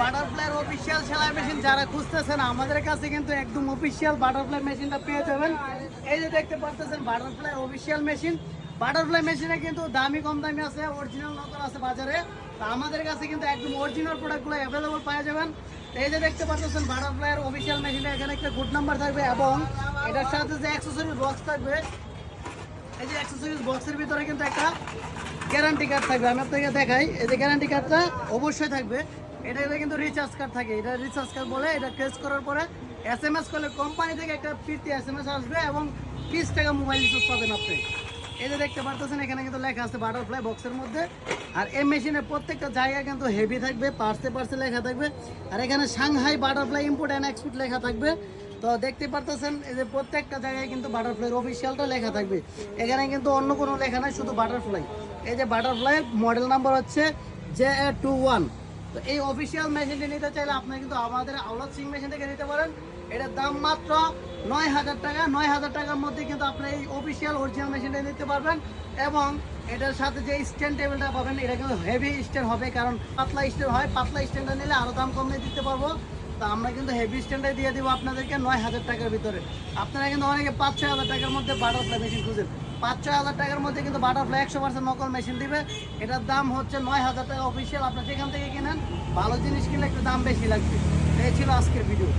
বাটারফ্লাইয়ের official সেলাই machine যারা খুঁজতেছেন, আমাদের কাছে কিন্তু একদম অফিসিয়াল বাটারফ্লাই মেশিনটা পেয়ে যাবেন। এই যে দেখতে পাচ্ছেন বাটারফ্লাই অফিসিয়াল মেশিন বাটারফ্লাই মেশিনে কিন্তু দামি, কম দামি আছে অরিজিনাল নকল আছে বাজারে। তো আমাদের কাছে কিন্তু একদম অরিজিনাল প্রোডাক্টগুলো অ্যাভেলেবল পাওয়া যাবেন। এই যে দেখতে পাচ্ছেন বাটারফ্লাইয়ের অফিসিয়াল মেশিনে এখানে একটা গুড নাম্বার থাকবে এবং এটার সাথে যে অ্যাক্সেসরি বক্স থাকবে, এই যে অ্যাক্সেসরিজ বক্সের ভিতরে কিন্তু একটা গ্যারান্টি কার্ড থাকবে। আমি আপনাকে দেখাই, এই যে গ্যারান্টি কার্ডটা অবশ্যই থাকবে। এটাতে কিন্তু রিচার্জ কার্ড থাকে। এটা রিচার্জ কার্ড বলে এটা ক্রেজ করার পরে এস এম এস করলে কোম্পানি থেকে একটা ফিরতি এস এম এস আসবে এবং তিরিশ টাকা মোবাইল রিচার্জ পাবেন আপনি। এই যে দেখতে পারতেছেন, এখানে কিন্তু লেখা আছে বাটারফ্লাই বক্সের মধ্যে। আর এই মেশিনের প্রত্যেকটা জায়গা কিন্তু হেভি থাকবে পার্সে পার্সে লেখা থাকবে। আর এখানে Shanghai butterfly import and export লেখা থাকবে। তো দেখতে পারতেছেন, এই যে প্রত্যেকটা জায়গায় কিন্তু বাটারফ্লাইয়ের অফিসিয়ালটা লেখা থাকবে। এখানে কিন্তু অন্য কোনো লেখা নাই, শুধু বাটারফ্লাই এই যে বাটারফ্লাই মডেল নাম্বার হচ্ছে জে এ টু ওয়ান তো এই অফিসিয়াল মেশিনটি নিতে চাইলে আপনারা কিন্তু আমাদের আওলাদ সিং মেশিন থেকে নিতে পারেন। এটার দাম মাত্র নয় হাজার টাকা। নয় হাজার টাকার মধ্যে কিন্তু আপনি এই অফিসিয়াল অরিজিনাল মেশিনটা নিতে পারবেন এবং এটার সাথে যে স্ট্যান্ড টেবিলটা পাবেন, এটা কিন্তু হেভি স্ট্যান্ড হবে, কারণ পাতলা স্ট্যান্ড হয়। পাতলা স্ট্যান্ডটা নিলে আরও দাম কমিয়ে দিতে পারব। তো আমরা কিন্তু হেভি স্ট্যান্ডে দিয়ে দিব আপনাদেরকে নয় হাজার টাকার ভিতরে। আপনারা কিন্তু অনেকে পাঁচ, ছয় হাজার টাকার মধ্যে বাটারফ্লাই মেশিন খুঁজেন। পাঁচ, ছয় হাজার টাকার মধ্যে কিন্তু বাটারফ্লাই একশো পার্সেন্ট নকল মেশিন দিবে। এটার দাম হচ্ছে নয় হাজার টাকা অফিসিয়াল আপনার সেখান থেকে কেনেন, ভালো জিনিস কিনলে একটু দাম বেশি লাগবে। এই ছিল আজকের ভিডিও